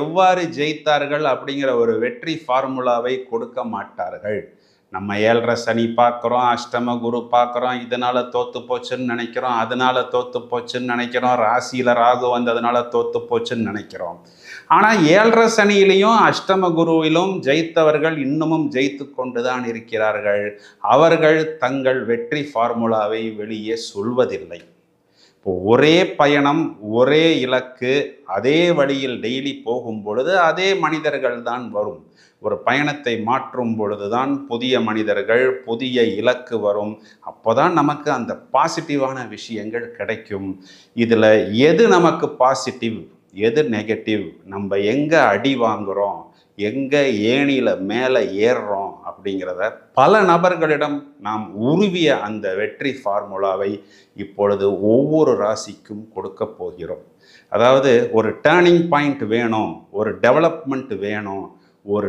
எவ்வாறு ஜெயித்தார்கள் அப்படிங்கிற ஒரு வெற்றி ஃபார்முலாவை கொடுக்க மாட்டார்கள். நம்ம ஏழரை சனி பார்க்குறோம் அஷ்டம குரு பார்க்குறோம் இதனால் தோற்று போச்சுன்னு நினைக்கிறோம் அதனால் தோற்று போச்சுன்னு நினைக்கிறோம் ராசியில் ராகு வந்ததுனால தோற்று போச்சுன்னு நினைக்கிறோம். ஆனால் ஏழரை சனியிலையும் அஷ்டம குருவிலும் ஜெயித்தவர்கள் இன்னமும் ஜெயித்து கொண்டு தான் இருக்கிறார்கள். அவர்கள் தங்கள் வெற்றி ஃபார்முலாவை வெளியே சொல்வதில்லை. இப்போ ஒரே பயணம் ஒரே இலக்கு அதே வழியில் டெய்லி போகும் பொழுது அதே மனிதர்கள் தான் வரும். ஒரு பயணத்தை மாற்றும் பொழுது தான் புதிய மனிதர்கள் புதிய இலக்கு வரும். அப்போதான் நமக்கு அந்த பாசிட்டிவான விஷயங்கள் கிடைக்கும். இதில் எது நமக்கு பாசிட்டிவ் எது நெகட்டிவ் நம்ம எங்கே அடி வாங்குகிறோம் எங்கே ஏணியில் மேலே ஏறுறோம் அப்படிங்கிறத பல நபர்களிடம் நாம் உருவிய அந்த வெற்றி ஃபார்முலாவை இப்பொழுது ஒவ்வொரு ராசிக்கும் கொடுக்க போகிறோம். அதாவது ஒரு டேர்னிங் பாயிண்ட் வேணும் ஒரு டெவலப்மெண்ட் வேணும் ஒரு